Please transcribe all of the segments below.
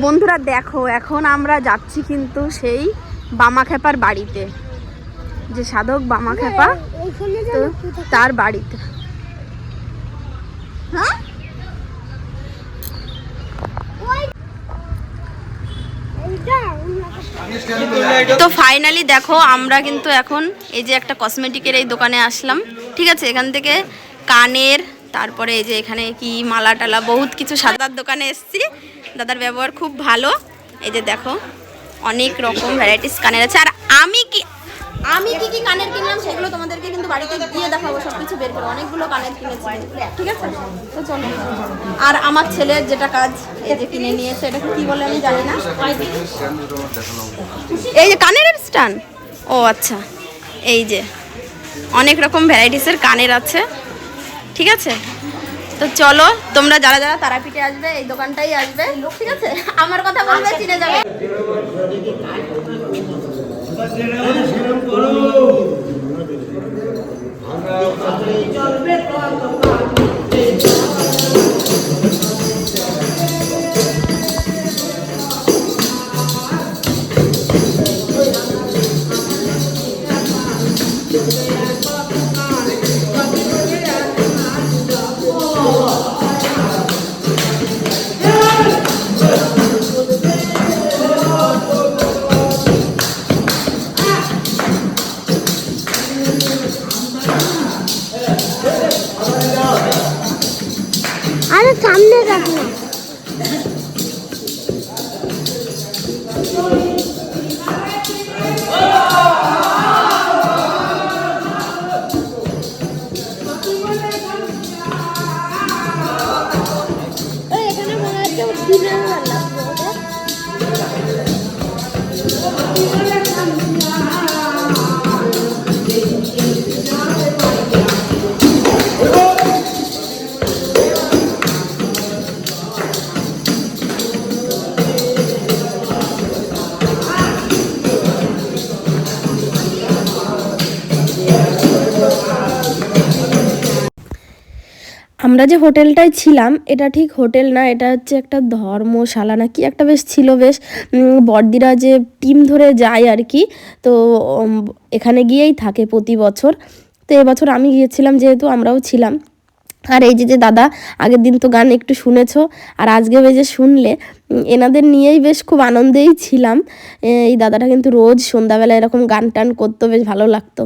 বন্ধুরা দেখো এখন আমরা যাচ্ছি কিন্তু সেই বামাখ্যাপার বাড়িতে। যে সাধক তো তার বাড়িতে। হ্যাঁ? তো ফাইনালি দেখো আমরা কিন্তু এখন এই যে একটা কসমেটিকের এই দোকানে আসলাম। ঠিক আছে? এখান থেকে কানের তারপরে এই যে এখানে কি মালা টালা বহুত কিছু সাদার দোকানে এসছি। দাদার ব্যবহার খুব ভালো। এই যে দেখো, অনেক রকম ভ্যারাইটিস কানের আছে। আর আমি কি আমি কি কি কানের কিনলাম সেগুলো তোমাদেরকে কিন্তু বাড়িতে গিয়ে দেখাবো সব কিছু বের করে অনেকগুলো কানের কিনেছি। ঠিক আছে? তো চলো। আর আমার ছেলের যেটা কাজ, এই যে কিনে নিয়েছে এটা কি বলে আমি জানি না। এই যে কানের স্টান ও আচ্ছা। এই যে, অনেক রকম ভ্যারাইটিসের কানের আছে। ঠিক আছে? তো চলো তোমরা যারা যারা তারাপীঠে আসবে এই দোকানটাই আসবে। ঠিক আছে? আমার কথা বলবে চিনে যাবে। আরে আমরা যে হোটেলটায় ছিলাম এটা ঠিক হোটেল না এটা হচ্ছে একটা ধর্মশালা না কি একটা বেশ ছিল বেশ উম, বড়দিরা যে টিম ধরে যায় আর কি তো এখানে গিয়েই থাকে প্রতি বছর। তো এবছর আমি গিয়েছিলাম যেহেতু আমরাও ছিলাম। আর এই যে যে দাদা আগের দিন তো গান একটু শুনেছো আর আজকে বেজে শুনলে এনাদের নিয়েই বেশ খুব আনন্দেই ছিলাম। এই দাদাটা কিন্তু রোজ সন্ধ্যাবেলা এরকম গান টান করতো বেশ ভালো লাগতো।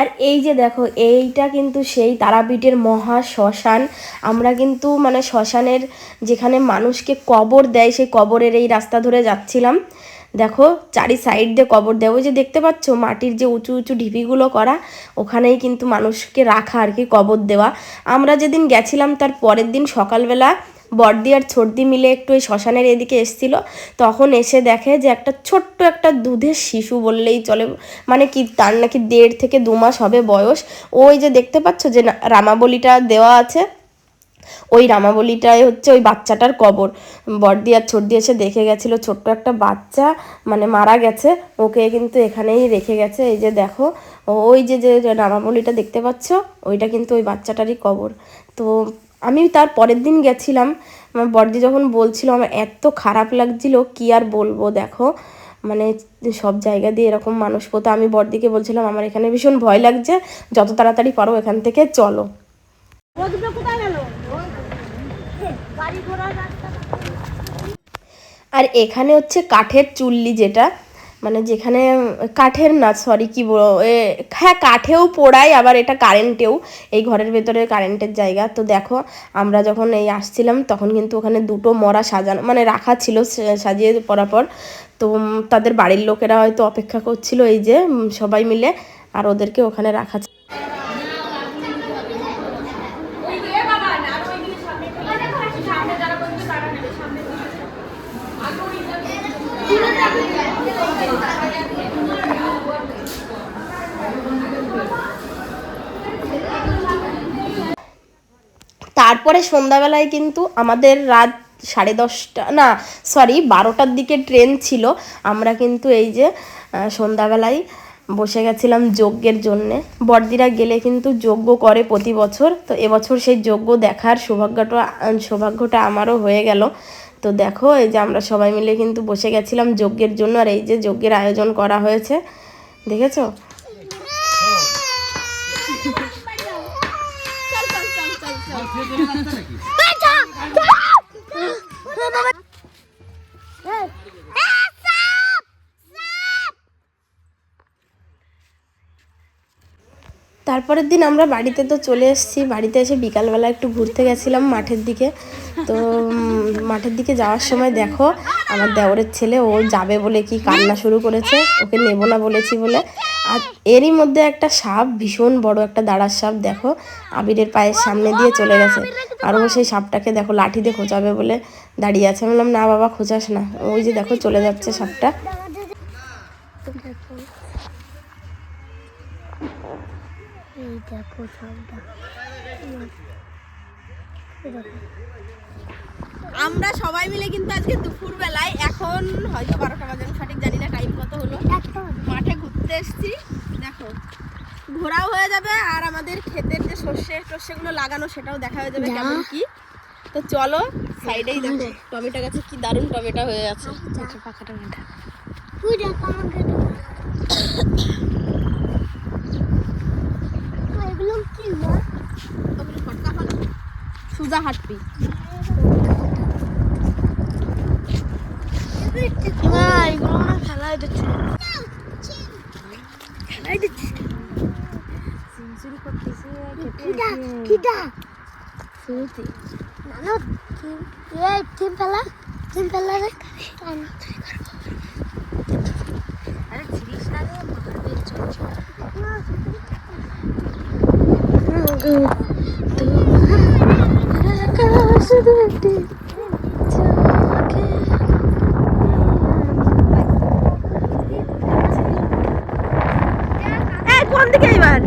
আর এই যে দেখো, এইটা কিন্তু সেই তারাপীঠের মহা শ্মশান। আমরা কিন্তু মানে শ্মশানের যেখানে মানুষকে কবর দেয়, সেই কবরের এই রাস্তা ধরে যাচ্ছিলাম। দেখো, চারি সাইড দিয়ে কবর দেয়। ওই যে দেখতে পাচ্ছ, মাটির যে উঁচু উঁচু ঢিপিগুলো করা, ওখানেই কিন্তু মানুষকে রাখা আর কি কবর দেওয়া। আমরা যেদিন গেছিলাম, তার পরের দিন সকালবেলা বর্দি আর ছর্দি মিলে একটু ওই শ্মশানের এদিকে এসছিল। তখন এসে দেখে যে একটা ছোট্ট একটা দুধের শিশু বললেই চলে। মানে কি তার নাকি দেড় থেকে দু মাস হবে বয়স। ওই যে দেখতে পাচ্ছ যে রামাবলিটা দেওয়া আছে। ওই রামাবলিটাই হচ্ছে ওই বাচ্চাটার কবর। বর্দি আর ছর্দি এসে দেখে গেছিল, ছোট্ট একটা বাচ্চা মানে মারা গেছে। ওকে কিন্তু এখানেই রেখে গেছে। এই যে দেখো, ওই যে যে রামাবলিটা দেখতে পাচ্ছ, ওইটা কিন্তু ওই বাচ্চাটারই কবর। তো আমি তার পরের দিন গেছিলাম। আমার বর্দি যখন বলছিল আমার এত খারাপ লাগছিল কি আর বলব দেখো। মানে সব জায়গা দিয়ে এরকম মানুষ পোতা। আমি বর্দিকে বলছিলাম আমার এখানে ভীষণ ভয় লাগছে যত তাড়াতাড়ি পারো এখান থেকে চলো। আর এখানে হচ্ছে কাঠের চুল্লি যেটা মানে যেখানে কাঠের না সরি কি বলো হ্যাঁ কাঠেও পোড়াই আবার এটা কারেন্টেও এই ঘরের ভেতরে কারেন্টের জায়গা। তো দেখো, আমরা যখন এই আসছিলাম, তখন কিন্তু ওখানে দুটো মরা সাজানো মানে রাখা ছিল সাজিয়ে পরাপর তো তাদের বাড়ির লোকেরা হয়তো অপেক্ষা করছিল এই যে সবাই মিলে, আর ওদেরকে ওখানে রাখা ছিল। তারপরে সন্ধ্যাবেলায় কিন্তু আমাদের রাত সাড়ে দশটা, না সরি বারোটার দিকে ট্রেন ছিল। আমরা কিন্তু এই যে সন্ধ্যাবেলায় বসে গেছিলাম যজ্ঞের জন্যে। বড়দিরা গেলে কিন্তু যজ্ঞ করে প্রতি বছর। তো এবছর সেই যজ্ঞ দেখার সৌভাগ্যটা সৌভাগ্যটা আমারও হয়ে গেল। তো দেখো, এই যে আমরা সবাই মিলে কিন্তু বসে গেছিলাম যজ্ঞের জন্য। আর এই যে যজ্ঞের আয়োজন করা হয়েছে, দেখেছ? তারপরের দিন আমরা বাড়িতে তো চলে এসেছি। বাড়িতে এসে বিকালবেলা একটু ঘুরতে গেছিলাম মাঠের দিকে। তো মাঠের দিকে যাওয়ার সময় দেখো আমার দেওরের ছেলে ও যাবে বলে কি কান্না শুরু করেছে? ওকে নেব না বলেছি বলে। আর এরই মধ্যে একটা সাপ ভীষণ বড় একটা দাঁড়ার সাপ দেখো আবিরের পায়ের সামনে দিয়ে চলে গেছে। আর ও সেই সাপটাকে দেখো লাঠি দিয়ে খোঁচাবে বলে দাঁড়িয়ে আছে। বললাম না বাবা খোঁচাস না। ওই যে দেখো চলে যাচ্ছে সাপটা। এই দেখো সবটা আমরা সবাই মিলে কিন্তু আজকে দুপুর এখন হয়তো বারোটা বাজে আমি সঠিক জানি না টাইম কত হলো। মাঠে ঘুরতে এসেছি। দেখো ঘোরাও হয়ে যাবে আর আমাদের ক্ষেতের যে সর্ষে টর্ষেগুলো লাগানো সেটাও দেখা হয়ে যাবে কেমন কি। তো চলো সাইডেই দেখো টমেটো গাছে কি দারুণ টমেটো হয়ে আছে। পাকা টমেটো সুজা হাটপি না এগুলো না খেলাই দিচ্ছে খেলাই দিচ্ছে কিটা কিটা সুতি নানো এ তিন পেলা তিন পেলা রে আরে ছিড়িস না রে মারবে চল চল এই কোন দিকে এবার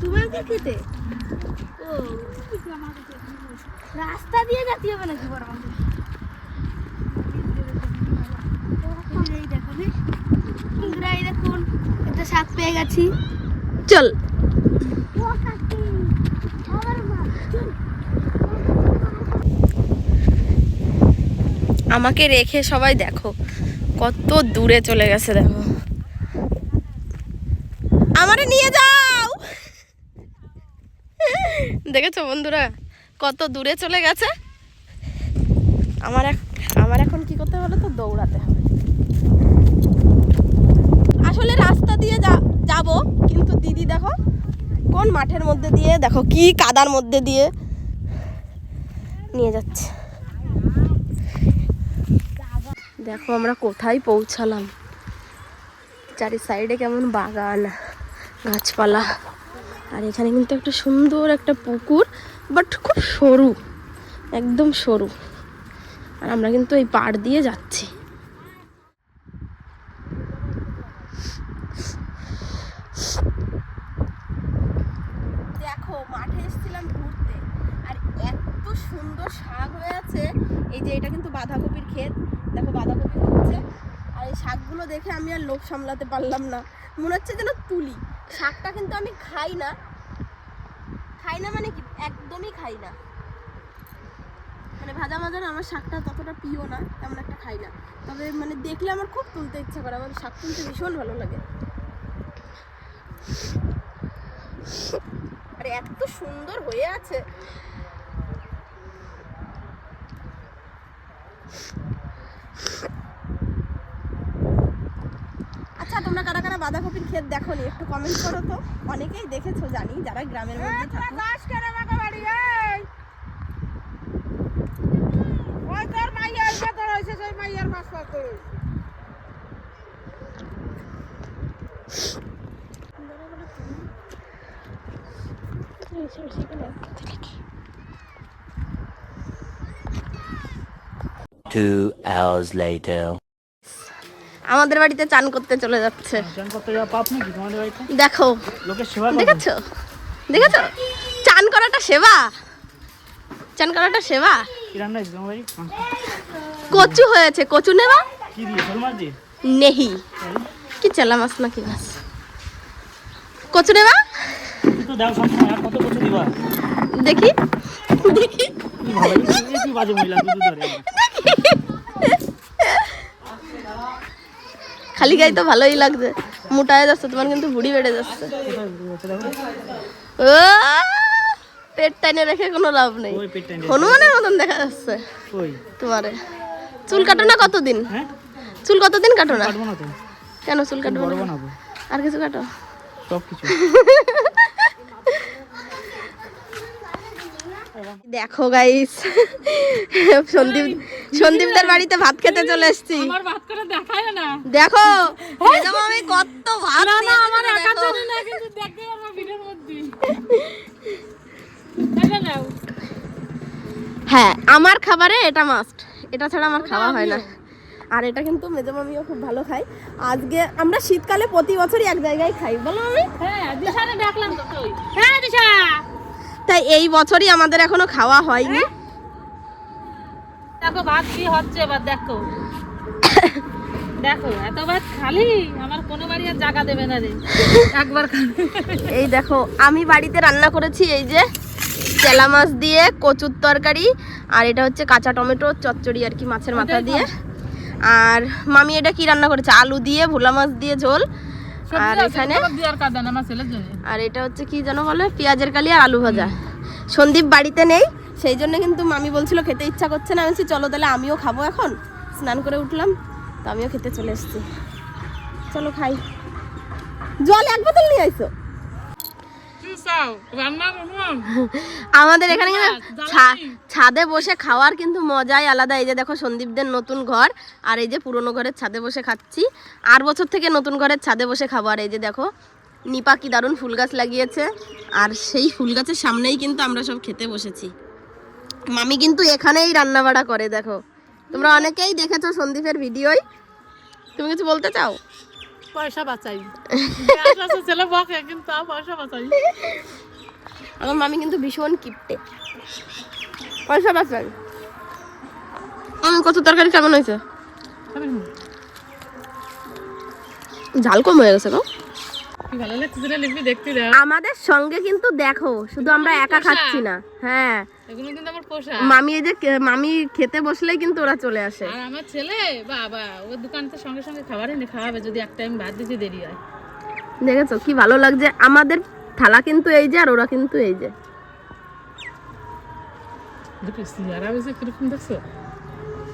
তোমাকে খেতে রাস্তা দিয়ে যেতে হবে নাকি বড় দেখুন একটা শাক পেয়ে গেছি। চল। আমাকে রেখে সবাই দেখো, কত দূরে চলে গেছে, দেখো। আমারে নিয়ে যাও! দেখেছ বন্ধুরা? কত দূরে চলে গেছে? আমার আমার এখন কি করতে হবে তো দৌড়াতে হবে। আসলে রাস্তা দিয়ে যাব, কিন্তু দিদি দেখো, কোন মাঠের মধ্যে দিয়ে, দেখো কি কাদার মধ্যে দিয়ে নিয়ে যাচ্ছে। দেখো আমরা কোথায় পৌঁছালাম। চারি সাইডে কেমন বাগান, গাছপালা। আর এখানে কিন্তু একটা সুন্দর একটা পুকুর বাট খুব সরু, একদম সরু। আর আমরা কিন্তু এই পাড় দিয়ে যাচ্ছি। দেখো, মাঠে এসেছিলাম ঘুরতে, আর সুন্দর শাক হয়ে আছে। এই যে এটা কিন্তু বাঁধাকপির ক্ষেত, দেখো আর এই শাকগুলো দেখে আমি আর লোভ সামলাতে পারলাম না। মনে হচ্ছে যেন তুলি। শাকটা কিন্তু আমি খাই না খাই না মানে কি? একদমই খাই না। মানে ভাজা ভাজা আমার শাকটা ততটা প্রিয় না, তেমন একটা খাই না। তবে মানে দেখলে আমার খুব তুলতে ইচ্ছা করে, আমার শাক তুলতে ভীষণ ভালো লাগে। আর এত সুন্দর হয়ে আছে। আচ্ছা তোমরা কারা কারা বাঁধাকপির ক্ষেত দেখো নি একটু কমেন্ট করো তো। অনেকেই দেখেছ জানি যারা গ্রামের মধ্যে থাকো। Two hours later. আমাদের বাড়িতে চান করতে চলে যাচ্ছে। চান করতে যাওয়া পাপ নাকি তোমাদের বাড়িতে? দেখো। লোকের সেবা দেখেছ? দেখেছ? চান করাটা সেবা? চান করাটা সেবা? কি রান্না হয়েছে তোমার বাড়ি? কচু হয়েছে। কচু নেবা? কি দিয়ে? শোল মাছ দিয়ে? নেহি। কি চালা মাছ না কি মাছ? কচু নেবা? তুই তো দাও সব আর কত কচু দিবা? দেখি। কি ভালো কি বাজে মহিলা দুধ ধরে। খালি গায়ে তো ভালোই লাগছে। মোটা হয়ে যাচ্ছে তোমার কিন্তু বুড়ি বেড়ে যাচ্ছে। ও পেট টাইনে রেখে কোনো লাভ নেই। হনুমানের মতন দেখা যাচ্ছে তোমারে। চুল কাটো না কতদিন? হ্যাঁ? চুল কতদিন কাটো না? কেন চুল কাটবো আর কিছু কাটো? সব কিছু। দেখো গাইস সন্দীপ সন্দীপদের বাড়িতে ভাত খেতে চলে এসেছি। আমার ভাত করে দেখায় না। দেখো ম্যাডাম আমি কত ভাত নিয়ে আমার একা জানি না কিন্তু দেখতে আমার ভিডিওর মধ্যে। হ্যাঁ আমার খাবারে এটা মাস্ট এটা ছাড়া আমার খাওয়া হয় না। আর এটা কিন্তু মেজো মামিও খুব ভালো খায়। আজকে আমরা শীতকালে প্রতি বছরই এক জায়গায় খাই বলো আমি হ্যাঁ দিশারে ডাকলাম তো। তুই হ্যাঁ দিশা। তাই এই বছরই আমাদের এখনও খাওয়া হয়নি। দেখো ভাত কি হচ্ছে এবার দেখো। দেখো এত ভাত খালি? আমার কোনো বাড়ি আর জায়গা দেবে না রে। একবার এই দেখো আমি বাড়িতে রান্না করেছি এই যে চেলা মাছ দিয়ে কচুর তরকারি আর এটা হচ্ছে কাঁচা টমেটো চচ্চড়ি আর কি মাছের মাথা দিয়ে। আর মামি এটা কি রান্না করেছে? আলু দিয়ে ভোলা মাছ দিয়ে ঝোল। আর এখানে আর এটা হচ্ছে কি যেন বলে? পেঁয়াজের কালি আর আলু ভাজা। সন্দীপ বাড়িতে নেই সেই জন্য কিন্তু মামি বলছিল, খেতে ইচ্ছা করছে না। আমি চলো তাহলে আমিও খাব এখন। স্নান করে উঠলাম, তো আমিও খেতে চলে এসেছি। চলো খাই। জল এক বোতল নিয়ে আইসো। আমাদের এখানে ছাদে বসে খাওয়ার কিন্তু মজাই আলাদা। এই যে দেখো সন্দীপদের নতুন ঘর, আর এই যে পুরনো ঘরের ছাদে বসে খাচ্ছি। আর বছর থেকে নতুন ঘরের ছাদে বসে খাব। আর এই যে দেখো, নিপা কি দারুণ ফুল গাছ লাগিয়েছে। আর সেই ফুল গাছের সামনেই কিন্তু আমরা সব খেতে বসেছি। মামি কিন্তু এখানেই রান্না বাড়া করে দেখো। তোমরা অনেকেই দেখেছ সন্দীপের ভিডিওই। তুমি কিছু বলতে চাও? পয়সা বাঁচাই। ছেলে বকে কিন্তু পয়সা বাঁচাই। আমার মামি কিন্তু ভীষণ কিপটে। পয়সা বাঁচাই। আমি কত তরকারি কেমন হয়েছে? ঝাল কম হয়ে গেছে গো। ভালো লাগছে সেটা লিখবি দেখতে দাও। আমাদের সঙ্গে কিন্তু দেখো শুধু আমরা একা খাচ্ছি না। হ্যাঁ। এগুলো কিন্তু আমার পোষা। মামি এই যে মামি খেতে বসলেই কিন্তু ওরা চলে আসে। আর আমার ছেলে বাবা ওর দোকান তো সঙ্গে সঙ্গে খাবার এনে খাওয়াবে যদি এক টাইম ভাত দিতে দেরি হয়। দেখেছ কি ভালো লাগছে? আমাদের থালা কিন্তু এই যে আর ওরা কিন্তু এই যে।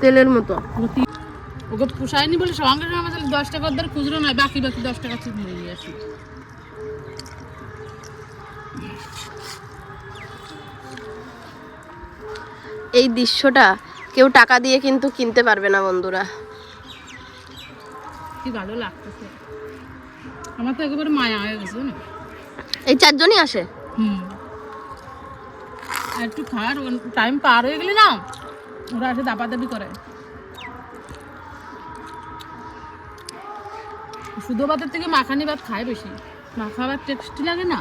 তেলের মতো। ওকে পোষায়নি বলে সঙ্গে সঙ্গে আমার দশ টাকা ধরে খুচরো নয় বাকি বাকি দশ টাকা নিয়ে আসি। এই দৃশ্যটা কেউ টাকা দিয়ে কিন্তু কিনতে পারবে না বন্ধুরা। কি ভালো লাগতেছে। আমার তো একেবারে মায়া হয়ে গেছে না এই চারজনই আসে? হুম। আর একটু খাওয়ার টাইম পার হয়ে গেলে না ওরা এসে দাপাদাপি করে। শুধু ভাতের থেকে মাখানি ভাত খায় বেশি। মাখা ভাত টেস্টি লাগে না।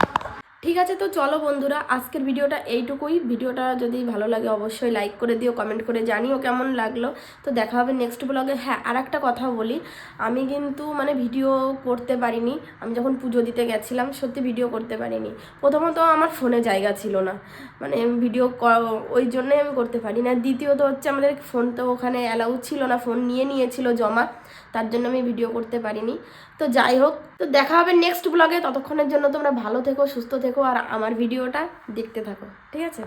ঠিক আছে, তো চলো বন্ধুরা, আজকের ভিডিওটা এইটুকুই। ভিডিওটা যদি ভালো লাগে, অবশ্যই লাইক করে দিও কমেন্ট করে জানিও কেমন লাগল। তো দেখা হবে নেক্সট ব্লগে হ্যাঁ আর একটা কথা বলি, আমি কিন্তু মানে ভিডিও করতে পারিনি। আমি যখন পুজো দিতে গেছিলাম, সত্যি ভিডিও করতে পারিনি। প্রথমত আমার ফোনে জায়গা ছিল না। মানে ভিডিও ওই জন্যই আমি করতে পারি না দ্বিতীয়ত হচ্ছে, আমাদের ফোন তো ওখানে অ্যালাউ ছিল না ফোন নিয়ে নিয়েছিল জমা। তার জন্য আমি ভিডিও করতে পারিনি। তো যাই হোক, তো দেখা হবে নেক্সট ব্লগে ততক্ষণের জন্য তোমরা ভালো থেকো, সুস্থ থেকো, আর আমার ভিডিওটা দেখতে থাকো। ঠিক আছে?